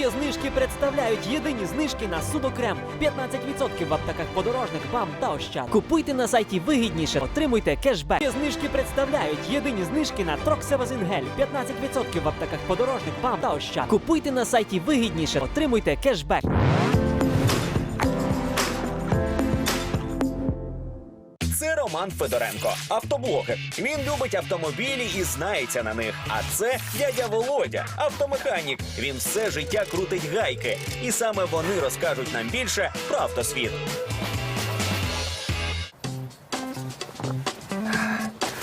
Є знижки представляють єдині знижки на судокрем. 15% в аптеках подорожних вам та ощад. Купуйте на сайті вигідніше, отримуйте кешбек. Є знижки представляють єдині знижки на Троксевазингель. 15% в аптеках подорожних вам та ощад. Купуйте на сайті вигідніше, отримуйте кешбек. Роман Федоренко, автоблогер. Він любить автомобілі і знається на них. А це дядя Володя, автомеханік. Він все життя крутить гайки, і саме вони розкажуть нам більше про автосвіт.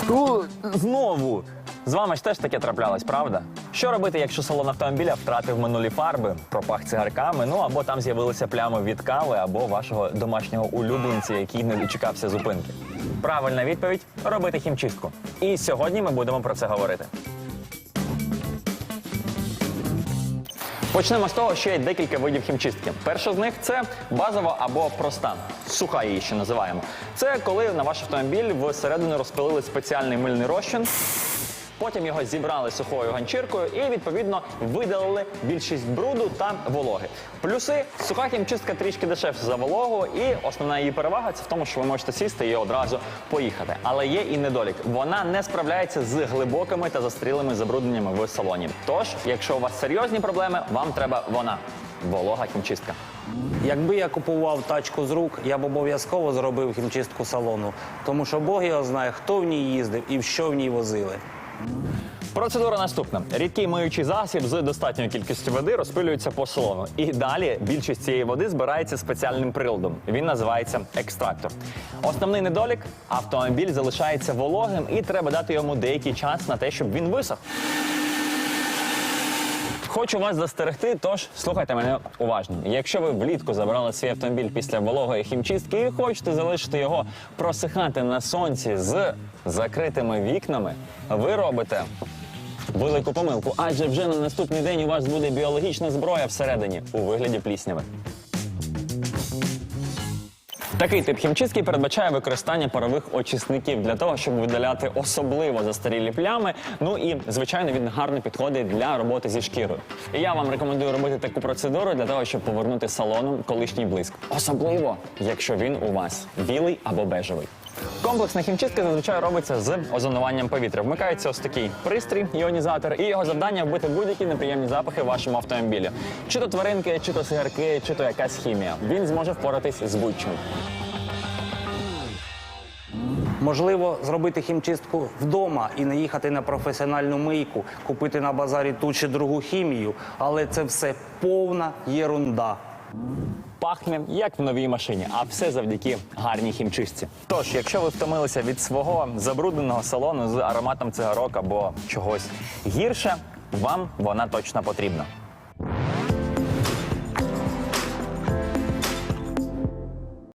Ну, знову. З вами ж теж таке траплялось, правда? Що робити, якщо салон автомобіля втратив минулі фарби, пропах цигарками, ну або там з'явилися плями від кави, або вашого домашнього улюбленця, який не дочекався зупинки? Правильна відповідь робити хімчистку. І сьогодні ми будемо про це говорити. Почнемо з того, що є декілька видів хімчистки. Перша з них це базова або проста. Суха її ще називаємо. Це коли на ваш автомобіль всередину розпилили спеціальний мильний розчин. Потім його зібрали сухою ганчіркою і відповідно видалили більшість бруду та вологи. Плюси суха хімчистка трішки дешевша за вологу, і основна її перевага це в тому, що ви можете сісти і одразу поїхати. Але є і недолік. Вона не справляється з глибокими та застрілими забрудненнями в салоні. Тож, якщо у вас серйозні проблеми, вам треба вона волога хімчистка. Якби я купував тачку з рук, я б обов'язково зробив хімчистку салону, тому що Бог його знає, хто в ній їздив і що в ній возили. Процедура наступна: рідкий миючий засіб з достатньою кількістю води розпилюється по салону. І далі більшість цієї води збирається спеціальним приладом. Він називається екстрактор. Основний недолік автомобіль залишається вологим, і треба дати йому деякий час на те, щоб він висох. Хочу вас застерегти, тож слухайте мене уважно. Якщо ви влітку забрали свій автомобіль після вологої хімчистки і хочете залишити його просихати на сонці з закритими вікнами, ви робите велику помилку, адже вже на наступний день у вас буде біологічна зброя всередині у вигляді плісняви. Такий тип хімчистки передбачає використання парових очисників для того, щоб видаляти особливо застарілі плями. Ну і звичайно він гарно підходить для роботи зі шкірою. І я вам рекомендую робити таку процедуру для того, щоб повернути салону колишній блиск. Особливо, якщо він у вас білий або бежевий. Комплексна хімчистка зазвичай робиться з озонуванням повітря. Вмикається ось такий пристрій, іонізатор, і його завдання вбити будь-які неприємні запахи в вашому автомобілі. Чи то тваринки, чи то сигарки, чи то якась хімія. Він зможе впоратись з будь-чим. Можливо, зробити хімчистку вдома і не їхати на професіональну мийку, купити на базарі ту чи другу хімію, але це все повна єрунда. Пахне як в новій машині, а все завдяки гарній хімчистці. Тож, якщо ви втомилися від свого забрудненого салону з ароматом цигарок або чогось гірше, вам вона точно потрібна.